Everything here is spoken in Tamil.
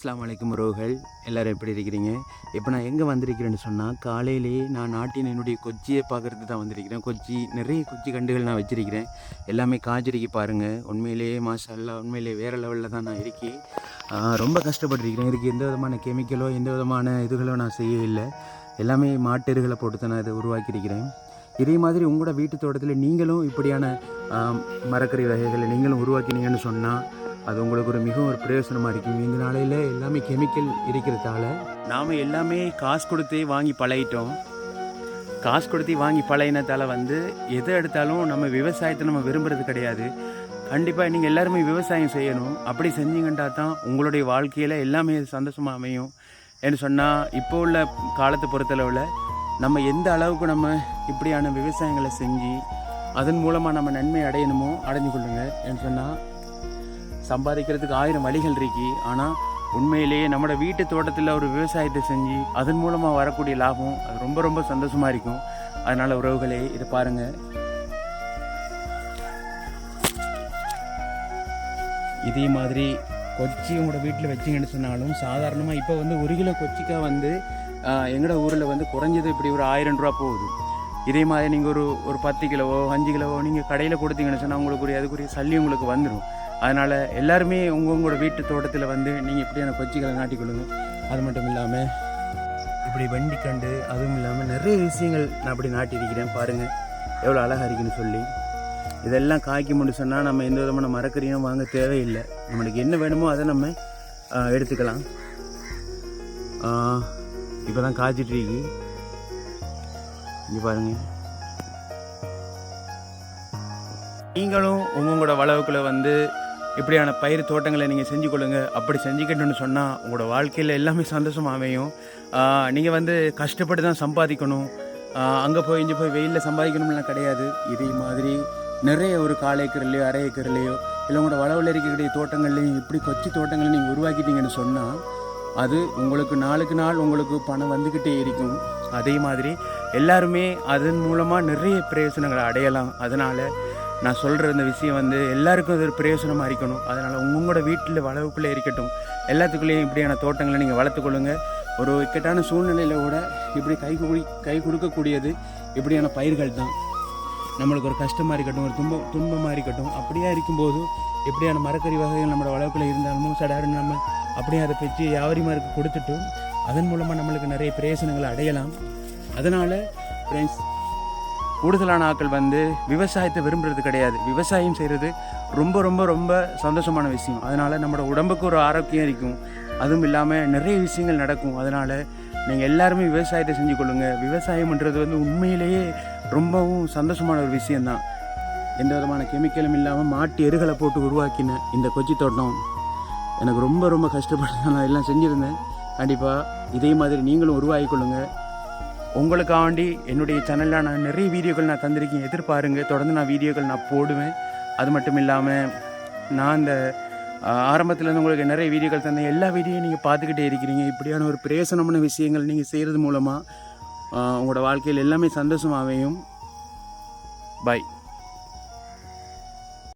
அஸ்லாம் வலைக்கும் உறவுகள் எல்லோரும் எப்படி இருக்கிறீங்க? இப்போ நான் எங்கே வந்திருக்கிறேன்னு சொன்னால் காலையிலேயே நான் நாட்டின் என்னுடைய கொச்சியை பார்க்குறது தான் வந்திருக்கிறேன். கொச்சி நிறைய கொச்சி கண்டுகள் நான் வச்சுருக்கிறேன். எல்லாமே காய்ச்சிருக்கி பாருங்கள் உண்மையிலேயே மாஷா உண்மையிலேயே வேறு லெவலில் தான் நான் இருக்கி ரொம்ப கஷ்டப்பட்டுருக்கிறேன். இதுக்கு எந்த விதமான கெமிக்கலோ எந்த விதமான இதுகளோ நான் செய்யவில்லை. எல்லாமே மாட்டெருகளை போட்டு தான் நான் இதை உருவாக்கியிருக்கிறேன். இதே மாதிரி உங்களோட வீட்டு தோட்டத்தில் நீங்களும் இப்படியான மரக்கறி வகைகளை நீங்களும் உருவாக்கினீங்கன்னு சொன்னால் அது உங்களுக்கு ஒரு மிகவும் ஒரு பிரயோசனமாக இருக்கும் இந்த நாளையில் எல்லாமே கெமிக்கல் இருக்கிறதால நாம் எல்லாமே காசு கொடுத்தே வாங்கி பழகிட்டோம். காசு கொடுத்து வாங்கி பழகினதால வந்து எதை எடுத்தாலும் நம்ம விவசாயத்தை நம்ம விரும்புறது கிடையாது. கண்டிப்பாக நீங்கள் எல்லாருமே விவசாயம் செய்யணும். அப்படி செஞ்சீங்கன்றா தான் உங்களுடைய வாழ்க்கையில் எல்லாமே சந்தோஷமாக அமையும். என்று சொன்னால் இப்போ உள்ள காலத்தை பொறுத்தளவில் நம்ம எந்த அளவுக்கு நம்ம இப்படியான விவசாயங்களை செஞ்சு அதன் மூலமாக நம்ம நன்மை அடையணுமோ அடைஞ்சு கொள்ளுங்க. என்று சொன்னால் சம்பாதிக்கிறதுக்கு ஆயிரம் வழிகள் இருக்கு ஆனால் உண்மையிலேயே நம்மளோட வீட்டு தோட்டத்தில் ஒரு விவசாயத்தை செஞ்சு அதன் மூலமாக வரக்கூடிய லாபம் அது ரொம்ப ரொம்ப சந்தோஷமாக இருக்கும். அதனால் உறவுகளே இதை பாருங்கள் இதே மாதிரி கொச்சி உங்களோட வீட்டில் வச்சிங்கன்னு சொன்னாலும் சாதாரணமாக இப்போ வந்து ஒரு கிலோ கொச்சிக்காய் வந்து எங்களோட ஊரில் வந்து குறைஞ்சது இப்படி ஒரு ஆயிரம் ரூபா போகுது. இதே மாதிரி நீங்கள் ஒரு ஒரு பத்து கிலோவோ அஞ்சு கிலோவோ நீங்கள் கடையில் கொடுத்தீங்கன்னு சொன்னால் உங்களுக்கு ஒரு அதுக்குரிய சல்லி உங்களுக்கு வந்துடும் அதனால் எல்லாருமே உங்கவுங்களோட வீட்டு தோட்டத்தில் வந்து நீங்கள் இப்படியான கொச்சிகளை நாட்டிக்கொள்ளுங்க. அது மட்டும் இல்லாமல் இப்படி வண்டி கண்டு அதுவும் இல்லாமல் நிறைய விஷயங்கள் நான் அப்படி நாட்டியிருக்கிறேன் பாருங்கள் எவ்வளோ அழகாக இருக்குன்னு சொல்லி. இதெல்லாம் காய்க்க முடியும் சொன்னால் நம்ம எந்த விதமான மரக்கறியும் வாங்க தேவையில்லை. நம்மளுக்கு என்ன வேணுமோ அதை நம்ம எடுத்துக்கலாம். இப்போ தான் காய்ச்சிட்ருக்கு இங்கே பாருங்கள் நீங்களும் உங்களோட வளவுக்குள்ளே வந்து இப்படியான பயிர் தோட்டங்களை நீங்கள் செஞ்சு கொள்ளுங்கள் அப்படி செஞ்சுக்கிட்டோன்னு சொன்னால் உங்களோட வாழ்க்கையில் எல்லாமே சந்தோஷமாக அமையும். நீங்கள் வந்து கஷ்டப்பட்டு தான் சம்பாதிக்கணும். அங்கே போய் இங்கே போய் வெயிலில் சம்பாதிக்கணும்லாம் கிடையாது. இதே மாதிரி நிறைய ஒரு கால் ஏக்கர்லையோ அரை ஏக்கர்லையோ இல்லை உங்களோட வளவில் இருக்கக்கூடிய தோட்டங்கள்லையும் இப்படி கொச்சி தோட்டங்களை நீங்கள் உருவாக்கிட்டீங்கன்னு சொன்னால் அது உங்களுக்கு நாளுக்கு நாள் உங்களுக்கு பணம் வந்துக்கிட்டே இருக்கும். அதே மாதிரி எல்லாருமே அதன் மூலமாக நிறைய பிரயோசனங்களை அடையலாம். அதனால் நான் சொல்கிற இந்த விஷயம் வந்து எல்லாருக்கும் அது ஒரு பிரயோசனமாக இருக்கணும். அதனால் உங்களோட வீட்டில் வளவுக்குள்ளே இருக்கட்டும். எல்லாத்துக்குள்ளேயும் இப்படியான தோட்டங்களை நீங்கள் வளர்த்துக்கொள்ளுங்க ஒரு இக்கட்டான சூழ்நிலையில் கூட இப்படி கை குடி கை கொடுக்கக்கூடியது இப்படியான பயிர்கள் தான். நம்மளுக்கு ஒரு கஷ்டமாக இருக்கட்டும் ஒரு துன்பம் துன்பமாக இருக்கட்டும். அப்படியே இருக்கும்போது எப்படியான மரக்கறி வகைகள் நம்மளோட வளவுக்குள்ளே இருந்தாலும் சடாரு நம்ம அப்படியே அதை பெற்று வியாபாரிமாருக்கு கொடுத்துட்டு அதன் மூலமாக நம்மளுக்கு நிறைய பிரயோசனங்களை அடையலாம். அதனால் ஃப்ரெண்ட்ஸ் கூடுதலான ஆட்கள் வந்து விவசாயத்தை விரும்புறது கிடையாது. விவசாயம் செய்கிறது ரொம்ப ரொம்ப ரொம்ப சந்தோஷமான விஷயம். அதனால் நம்மளோட உடம்புக்கு ஒரு ஆரோக்கியம் இருக்கும். அதுவும் இல்லாமல் நிறைய விஷயங்கள் நடக்கும். அதனால் நீங்கள் எல்லாருமே விவசாயத்தை செஞ்சு கொள்ளுங்க. விவசாயம்ன்றது வந்து உண்மையிலேயே ரொம்பவும் சந்தோஷமான ஒரு விஷயந்தான் எந்த விதமான கெமிக்கலும் இல்லாமல் மாட்டு எருகளை போட்டு உருவாக்கின இந்த கொச்சி தோட்டம். எனக்கு ரொம்ப ரொம்ப கஷ்டப்பட்டு நான் எல்லாம் செஞ்சுருந்தேன். கண்டிப்பாக இதே மாதிரி நீங்களும் உருவாகி கொள்ளுங்கள் உங்களுக்காண்டி என்னுடைய சேனலில் நான் நிறைய வீடியோக்கள் நான் தந்திருக்கேன். எதிர்பாருங்க. தொடர்ந்து நான் வீடியோக்கள் நான் போடுவேன். அது மட்டும் இல்லாமல் நான் இந்த ஆரம்பத்தில் இருந்து உங்களுக்கு நிறைய வீடியோக்கள் தந்தேன். எல்லா வீடியோ நீங்கள் பார்த்துக்கிட்டே இருக்கிறீங்க. இப்படியான ஒரு பிரயோசனமான விஷயங்கள் நீங்கள் செய்கிறது மூலமாக உங்களோட வாழ்க்கையில் எல்லாமே சந்தோஷமாவையும். பாய்